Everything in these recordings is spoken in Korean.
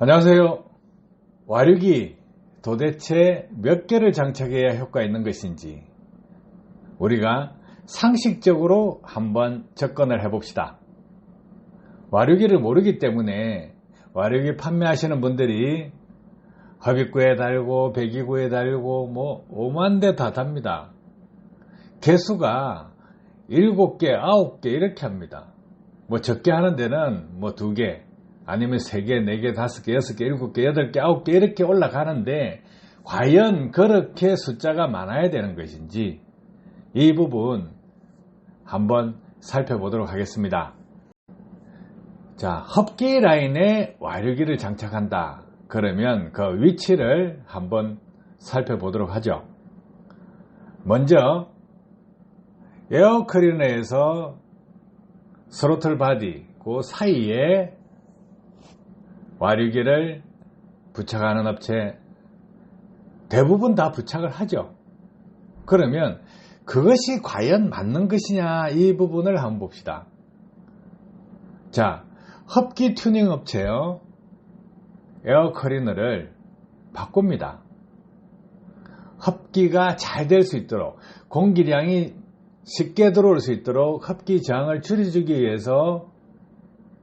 안녕하세요. 와류기 도대체 몇 개를 장착해야 효과 있는 것인지 우리가 상식적으로 한번 접근을 해봅시다. 와류기를 모르기 때문에 와류기 판매하시는 분들이 허비구에 달고 배기구에 달고 뭐 오만 대 다 답니다. 개수가 7개, 9개 이렇게 합니다. 뭐 적게 하는 데는 뭐 2개, 아니면 3개, 4개, 5개, 6개, 7개, 8개, 9개 이렇게 올라가는데 과연 그렇게 숫자가 많아야 되는 것인지 이 부분 한번 살펴보도록 하겠습니다. 자, 흡기 라인에 와류기를 장착한다. 그러면 그 위치를 한번 살펴보도록 하죠. 먼저 에어 클리너에서 스로틀 바디 그 사이에 와류기를 부착하는 업체 대부분 다 부착을 하죠. 그러면 그것이 과연 맞는 것이냐 이 부분을 한번 봅시다. 자, 흡기 튜닝 업체요. 에어 클리너를 바꿉니다. 흡기가 잘 될 수 있도록 공기량이 쉽게 들어올 수 있도록 흡기 저항을 줄여주기 위해서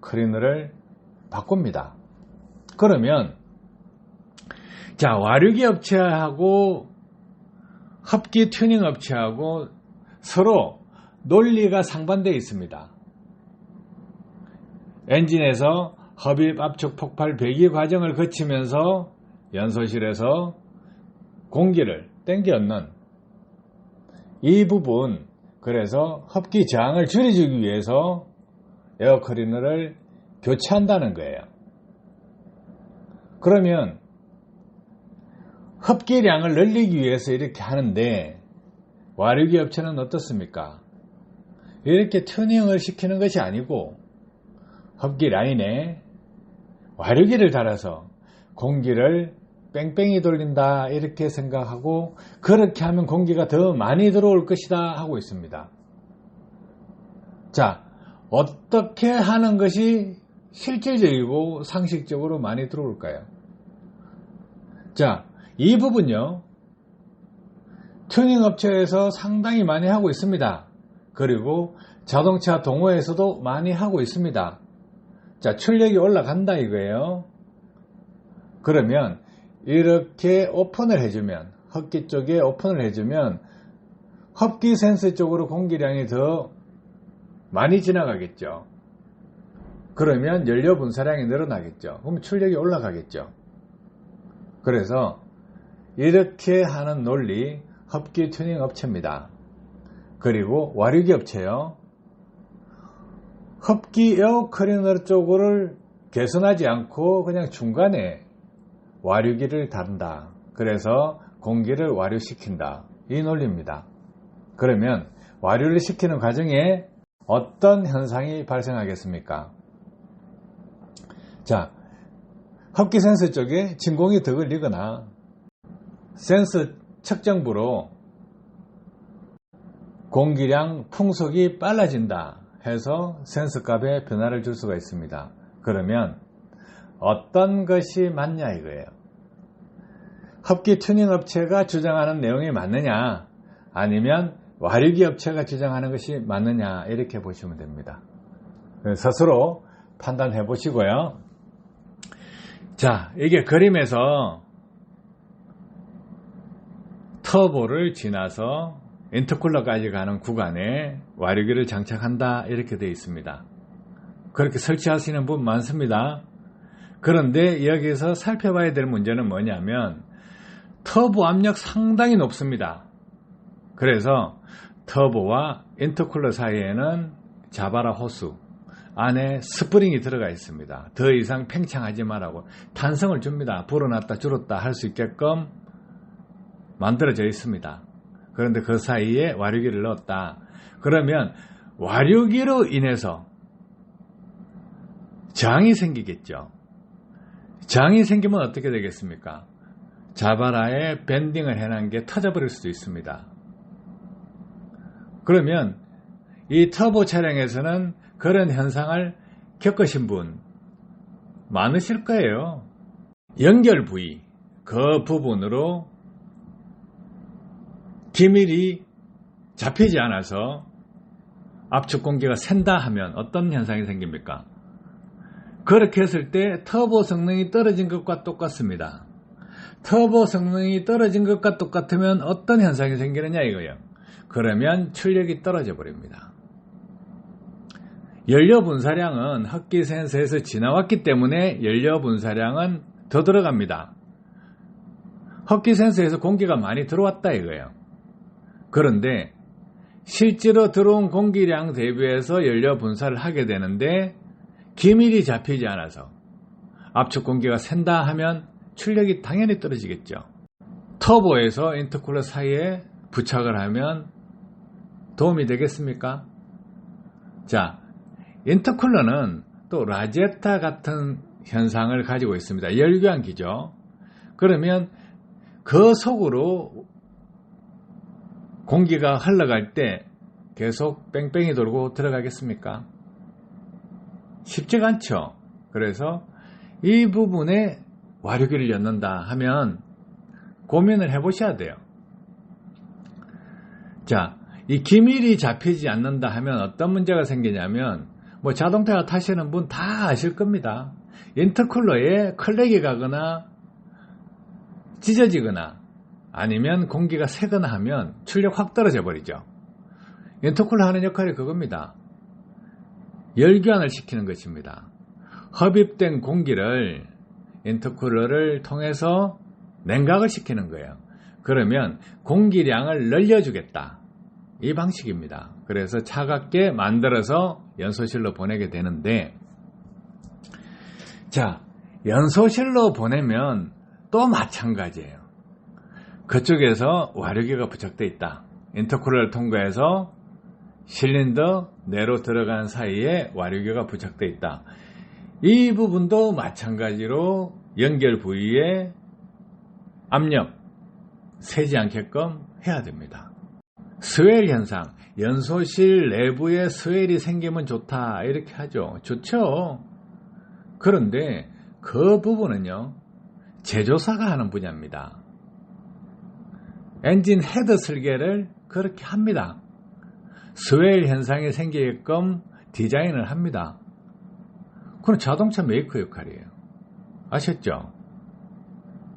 클리너를 바꿉니다. 그러면 자 와류기 업체하고 흡기 튜닝 업체하고 서로 논리가 상반되어 있습니다. 엔진에서 흡입 압축 폭발 배기 과정을 거치면서 연소실에서 공기를 땡겨 넣는 이 부분 그래서 흡기 저항을 줄여주기 위해서 에어클리너를 교체한다는 거예요. 그러면 흡기량을 늘리기 위해서 이렇게 하는데 와류기 업체는 어떻습니까? 이렇게 튜닝을 시키는 것이 아니고 흡기 라인에 와류기를 달아서 공기를 뺑뺑이 돌린다 이렇게 생각하고 그렇게 하면 공기가 더 많이 들어올 것이다 하고 있습니다. 자 어떻게 하는 것이 실질적이고 상식적으로 많이 들어올까요? 자, 이 부분요. 튜닝 업체에서 상당히 많이 하고 있습니다. 그리고 자동차 동호회에서도 많이 하고 있습니다. 자, 출력이 올라간다 이거예요. 그러면 이렇게 오픈을 해주면 흡기 쪽에 오픈을 해주면 흡기 센서 쪽으로 공기량이 더 많이 지나가겠죠. 그러면 연료 분사량이 늘어나겠죠. 그럼 출력이 올라가겠죠. 그래서 이렇게 하는 논리 흡기 튜닝 업체입니다. 그리고 와류기 업체요. 흡기 에어 클리너 쪽을 개선하지 않고 그냥 중간에 와류기를 다룬다. 그래서 공기를 와류시킨다. 이 논리입니다. 그러면 와류를 시키는 과정에 어떤 현상이 발생하겠습니까? 자, 흡기 센서 쪽에 진공이 더 걸리거나 센서 측정부로 공기량 풍속이 빨라진다 해서 센서 값에 변화를 줄 수가 있습니다. 그러면 어떤 것이 맞냐 이거예요. 흡기 튜닝 업체가 주장하는 내용이 맞느냐 아니면 와류기 업체가 주장하는 것이 맞느냐 이렇게 보시면 됩니다. 스스로 판단해 보시고요. 자, 이게 그림에서 터보를 지나서 인터쿨러까지 가는 구간에 와류기를 장착한다 이렇게 되어 있습니다. 그렇게 설치하시는 분 많습니다. 그런데 여기서 살펴봐야 될 문제는 뭐냐면 터보 압력 상당히 높습니다. 그래서 터보와 인터쿨러 사이에는 자바라 호수 안에 스프링이 들어가 있습니다. 더 이상 팽창하지 말라고 탄성을 줍니다. 불어났다 줄었다 할 수 있게끔 만들어져 있습니다. 그런데 그 사이에 와류기를 넣었다. 그러면 와류기로 인해서 저항이 생기겠죠. 저항이 생기면 어떻게 되겠습니까? 자바라에 밴딩을 해놓은 게 터져버릴 수도 있습니다. 그러면 이 터보 차량에서는 그런 현상을 겪으신 분 많으실 거예요. 연결 부위 그 부분으로 기밀이 잡히지 않아서 압축 공기가 샌다 하면 어떤 현상이 생깁니까? 그렇게 했을 때 터보 성능이 떨어진 것과 똑같습니다. 터보 성능이 떨어진 것과 똑같으면 어떤 현상이 생기느냐 이거예요. 그러면 출력이 떨어져 버립니다. 연료 분사량은 흡기 센서에서 지나왔기 때문에 연료 분사량은 더 들어갑니다. 흡기 센서에서 공기가 많이 들어왔다 이거예요. 그런데 실제로 들어온 공기량 대비해서 연료 분사를 하게 되는데 기밀이 잡히지 않아서 압축 공기가 샌다 하면 출력이 당연히 떨어지겠죠. 터보에서 인터쿨러 사이에 부착을 하면 도움이 되겠습니까? 자, 인터쿨러는 또 라제타 같은 현상을 가지고 있습니다. 열교환기죠. 그러면 그 속으로 공기가 흘러갈 때 계속 뺑뺑이 돌고 들어가겠습니까? 쉽지가 않죠. 그래서 이 부분에 와류기를 엮는다 하면 고민을 해보셔야 돼요. 자, 이 기밀이 잡히지 않는다 하면 어떤 문제가 생기냐면 뭐 자동차 타시는 분 다 아실 겁니다. 인터쿨러에 클렉이 가거나 찢어지거나 아니면 공기가 새거나 하면 출력 확 떨어져 버리죠. 인터쿨러 하는 역할이 그겁니다. 열교환을 시키는 것입니다. 흡입된 공기를 인터쿨러를 통해서 냉각을 시키는 거예요. 그러면 공기량을 늘려주겠다. 이 방식입니다. 그래서 차갑게 만들어서 연소실로 보내게 되는데, 자, 연소실로 보내면 또 마찬가지예요. 그쪽에서 와류기가 부착되어 있다. 인터쿨러를 통과해서 실린더 내로 들어간 사이에 와류기가 부착되어 있다. 이 부분도 마찬가지로 연결 부위에 압력 새지 않게끔 해야 됩니다. 스웰 현상, 연소실 내부에 스웰이 생기면 좋다 이렇게 하죠. 좋죠. 그런데 그 부분은요 제조사가 하는 분야입니다. 엔진 헤드 설계를 그렇게 합니다. 스웰 현상이 생기게끔 디자인을 합니다. 그건 자동차 메이커 역할이에요. 아셨죠?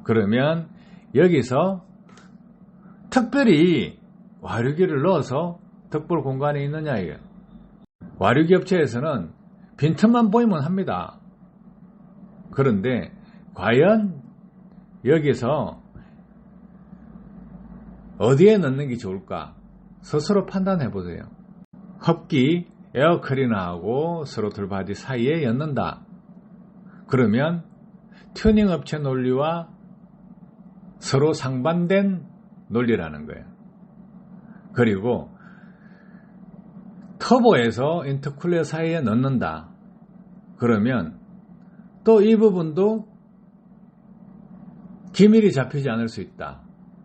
그러면 여기서 특별히 와류기를 넣어서 덕불 공간에 있느냐예요. 와류기 업체에서는 빈틈만 보이면 합니다. 그런데 과연 여기서 어디에 넣는 게 좋을까? 스스로 판단해 보세요. 흡기 에어클리너하고 스로틀 바디 사이에 였는다. 그러면 튜닝 업체 논리와 서로 상반된 논리라는 거예요. 그리고 터보에서 인터쿨러 사이에 넣는다. 그러면 또 이 부분도 기밀이 잡히지 않을 수 있다.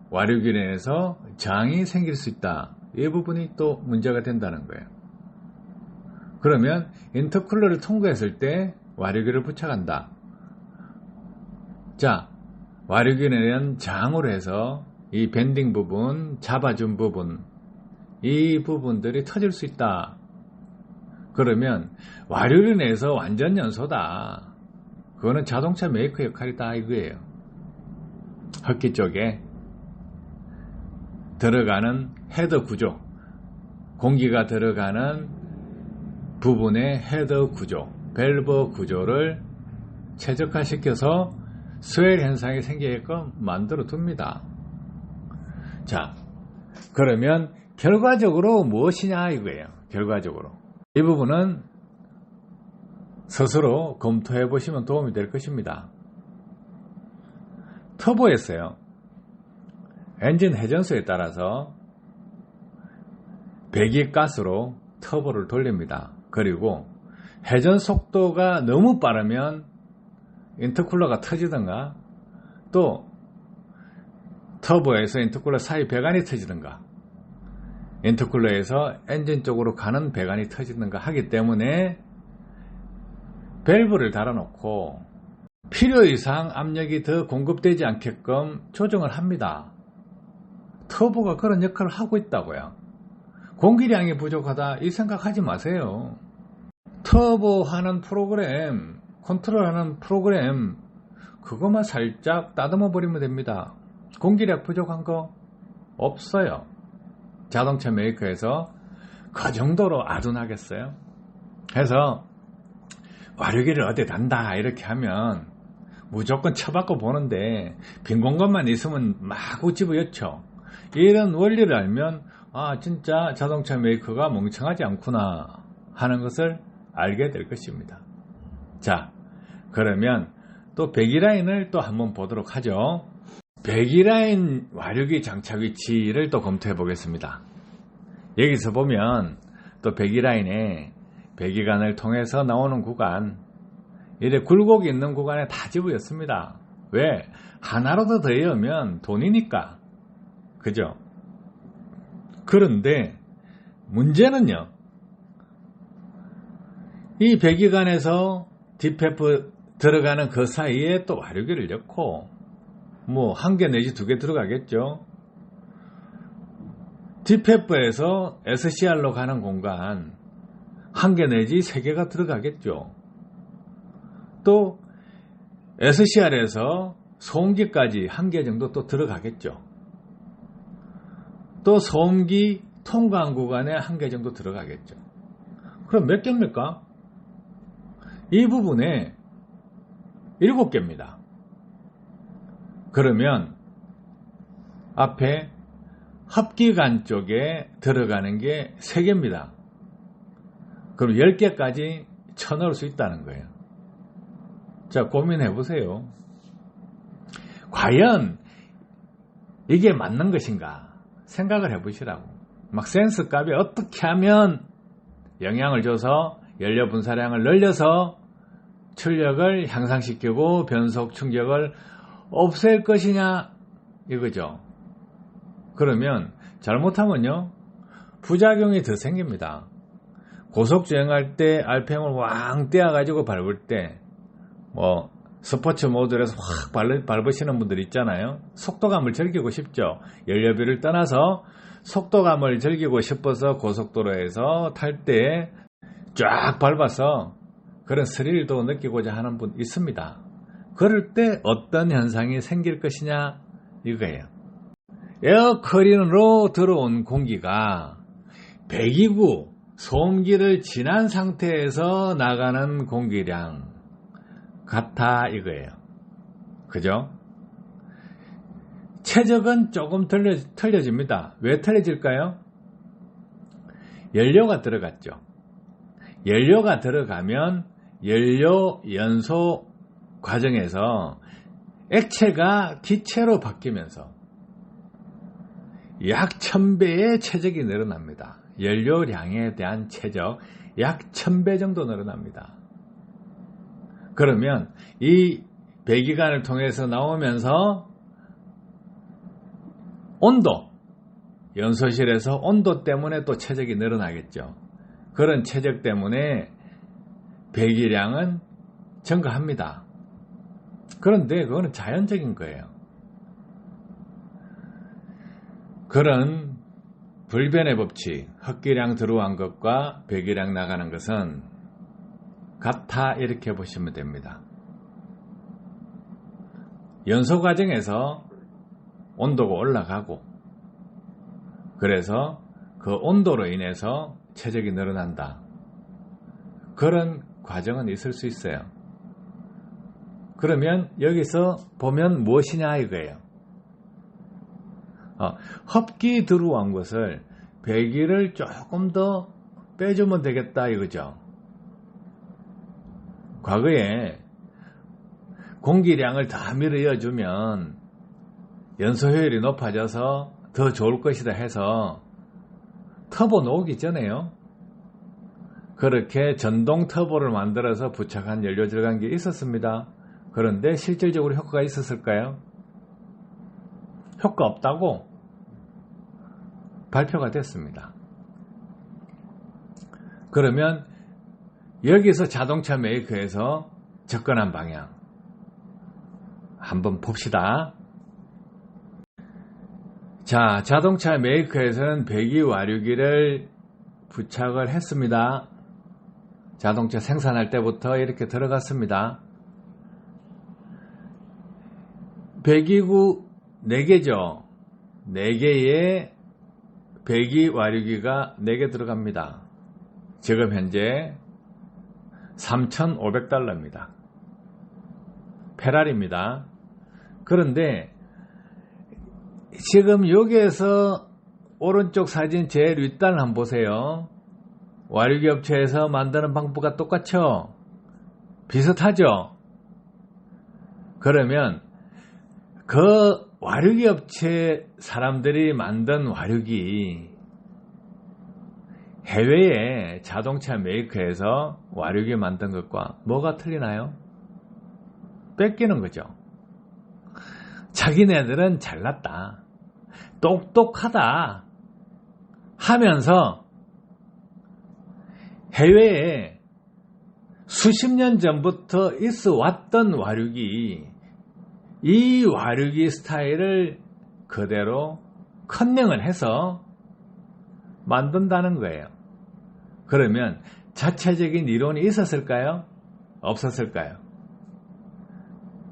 와류기 내에서 장이 생길 수 있다. 이 부분이 또 문제가 된다는 거예요. 그러면 인터쿨러를 통과했을 때 와류기를 부착한다. 자, 와류기는 장으로 해서 이 밴딩 부분, 잡아준 부분, 이 부분들이 터질 수 있다. 그러면 와류를 내서 완전 연소다. 그거는 자동차 메이커 역할이다 이거예요. 흡기 쪽에 들어가는 헤더 구조, 공기가 들어가는 부분의 헤더 구조, 밸브 구조를 최적화시켜서 스웰 현상이 생기게끔 만들어 둡니다. 자, 그러면 결과적으로 무엇이냐 이거예요. 결과적으로. 이 부분은 스스로 검토해 보시면 도움이 될 것입니다. 터보에서요. 엔진 회전수에 따라서 배기가스로 터보를 돌립니다. 그리고 회전 속도가 너무 빠르면 인터쿨러가 터지든가 또 터보에서 인터쿨러 사이 배관이 터지든가 인터쿨러에서 엔진 쪽으로 가는 배관이 터지든가 하기 때문에 밸브를 달아놓고 필요 이상 압력이 더 공급되지 않게끔 조정을 합니다. 터보가 그런 역할을 하고 있다고요. 공기량이 부족하다 이 생각하지 마세요. 터보 하는 프로그램, 컨트롤 하는 프로그램 그것만 살짝 따듬어 버리면 됩니다. 공기량 부족한 거 없어요. 자동차 메이커에서 그 정도로 아둔하겠어요? 해서 와류기를 어디 단다 이렇게 하면 무조건 쳐받고 보는데 빈 공간만 있으면 막 우집어였죠. 이런 원리를 알면 아 진짜 자동차 메이커가 멍청하지 않구나 하는 것을 알게 될 것입니다. 자 그러면 또 배기라인을 또 한번 보도록 하죠. 배기라인 와류기 장착 위치를 또 검토해 보겠습니다. 여기서 보면 또 배기라인에 배기관을 통해서 나오는 구간 이래 굴곡이 있는 구간에 다 집어였습니다. 왜? 하나라도 더 여면 돈이니까. 그죠? 그런데 문제는요. 이 배기관에서 디페프 들어가는 그 사이에 또 와류기를 넣고 뭐 한 개 내지 두 개 들어가겠죠. 디페프에서 SCR로 가는 공간 한 개 내지 세 개가 들어가겠죠. 또 SCR에서 소음기까지 한 개 정도 또 들어가겠죠. 또 소음기 통과한 구간에 한 개 정도 들어가겠죠. 그럼 몇 개입니까? 이 부분에 일곱 개입니다. 그러면 앞에 합기관 쪽에 들어가는 게 3개입니다. 그럼 10개까지 쳐넣을 수 있다는 거예요. 자, 고민해 보세요. 과연 이게 맞는 것인가 생각을 해 보시라고. 막 센스 값이 어떻게 하면 영향을 줘서 연료 분사량을 늘려서 출력을 향상시키고 변속 충격을 없앨 것이냐 이거죠. 그러면 잘못하면요 부작용이 더 생깁니다. 고속 주행할 때 RPM을 왕 떼어가지고 밟을 때 뭐 스포츠 모드에서 확 밟 으시는 분들 있잖아요. 속도감을 즐기고 싶죠. 연료비를 떠나서 속도감을 즐기고 싶어서 고속도로에서 탈 때 쫙 밟아서 그런 스릴도 느끼고자 하는 분 있습니다. 그럴 때 어떤 현상이 생길 것이냐 이거예요. 에어커린으로 들어온 공기가 배기구 소음기를 지난 상태에서 나가는 공기량 같아 이거예요. 그죠? 최적은 조금 틀려, 틀려집니다. 왜 틀려질까요? 연료가 들어갔죠. 연료가 들어가면 연료 연소 과정에서 액체가 기체로 바뀌면서 약 1000배의 최적이 늘어납니다. 연료량에 대한 최적 약 1000배 정도 늘어납니다. 그러면 이 배기관을 통해서 나오면서 온도, 연소실에서 온도 때문에 또 최적이 늘어나겠죠. 그런 최적 때문에 배기량은 증가합니다. 그런데 그거는 자연적인 거예요. 그런 불변의 법칙, 흡기량 들어간 것과 배기량 나가는 것은 같아 이렇게 보시면 됩니다. 연소 과정에서 온도가 올라가고 그래서 그 온도로 인해서 체적이 늘어난다. 그런 과정은 있을 수 있어요. 그러면 여기서 보면 무엇이냐 이거예요. 어, 흡기 들어온 것을 배기를 조금 더 빼주면 되겠다 이거죠. 과거에 공기량을 다 밀어여주면 연소 효율이 높아져서 더 좋을 것이다 해서 터보 놓기 전에요. 그렇게 전동 터보를 만들어서 부착한 연료 절감기 있었습니다. 그런데 실질적으로 효과가 있었을까요? 효과 없다고 발표가 됐습니다. 그러면 여기서 자동차 메이커에서 접근한 방향 한번 봅시다. 자, 자동차 메이커에서는 배기 와류기를 부착을 했습니다. 자동차 생산할 때부터 이렇게 들어갔습니다. 배기구 4개죠. 4개의 배기 와류기가 4개 들어갑니다. 지금 현재 3,500달러입니다. 페라리입니다. 그런데 지금 여기에서 오른쪽 사진 제일 윗단 한번 보세요. 와류기 업체에서 만드는 방법과 똑같죠? 비슷하죠? 그러면 그 와류기 업체 사람들이 만든 와류기 해외의 자동차 메이커에서 와류기 만든 것과 뭐가 틀리나요? 뺏기는 거죠. 자기네들은 잘났다. 똑똑하다. 하면서 해외에 수십 년 전부터 있어 왔던 와류기, 이 와류기 스타일을 그대로 컨닝을 해서 만든다는 거예요. 그러면 자체적인 이론이 있었을까요? 없었을까요?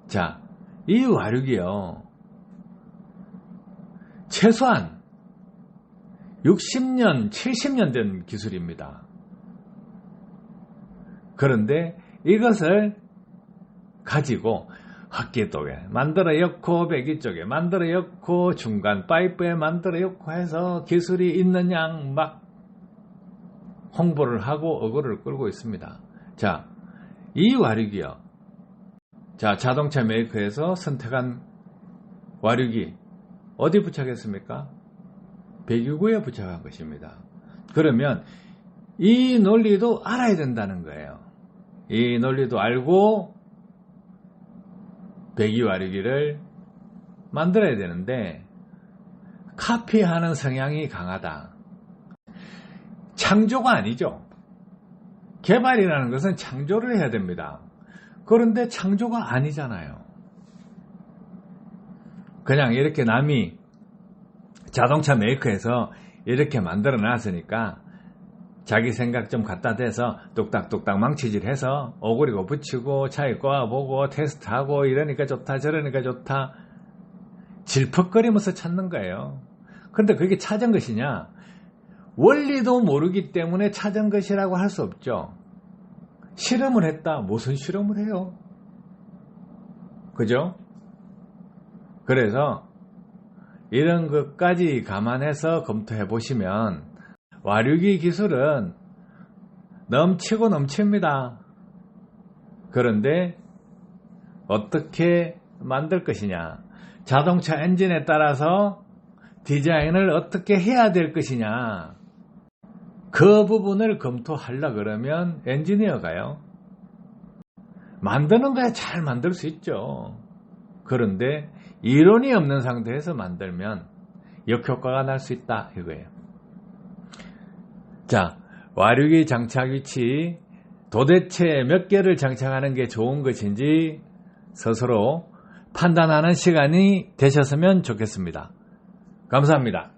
자, 이 와류기요. 최소한 60년, 70년 된 기술입니다. 그런데 이것을 가지고 헛기 쪽에 만들어 였고 배기 쪽에 만들어 였고 중간 파이프에 만들어 였고 해서 기술이 있는 양 막 홍보를 하고 어거를 끌고 있습니다. 자, 이 와류기요. 자, 자동차 메이커에서 선택한 와류기 어디 부착했습니까? 배기구에 부착한 것입니다. 그러면 이 논리도 알아야 된다는 거예요. 이 논리도 알고 배기와류기를 만들어야 되는데 카피하는 성향이 강하다. 창조가 아니죠. 개발이라는 것은 창조를 해야 됩니다. 그런데 창조가 아니잖아요. 그냥 이렇게 남이 자동차 메이커에서 이렇게 만들어 놨으니까 자기 생각 좀 갖다 대서 뚝딱뚝딱 망치질 해서 오그리고 붙이고 차에 꼬아보고 테스트하고 이러니까 좋다 저러니까 좋다 질퍽거리면서 찾는 거예요. 근데 그게 찾은 것이냐? 원리도 모르기 때문에 찾은 것이라고 할 수 없죠. 실험을 했다. 무슨 실험을 해요? 그죠? 그래서 이런 것까지 감안해서 검토해 보시면 와류기 기술은 넘치고 넘칩니다. 그런데 어떻게 만들 것이냐? 자동차 엔진에 따라서 디자인을 어떻게 해야 될 것이냐? 그 부분을 검토하려 그러면 엔지니어가요. 만드는 거야 잘 만들 수 있죠. 그런데 이론이 없는 상태에서 만들면 역효과가 날 수 있다 이거예요. 자, 와류기 장착 위치 도대체 몇 개를 장착하는 게 좋은 것인지 스스로 판단하는 시간이 되셨으면 좋겠습니다. 감사합니다.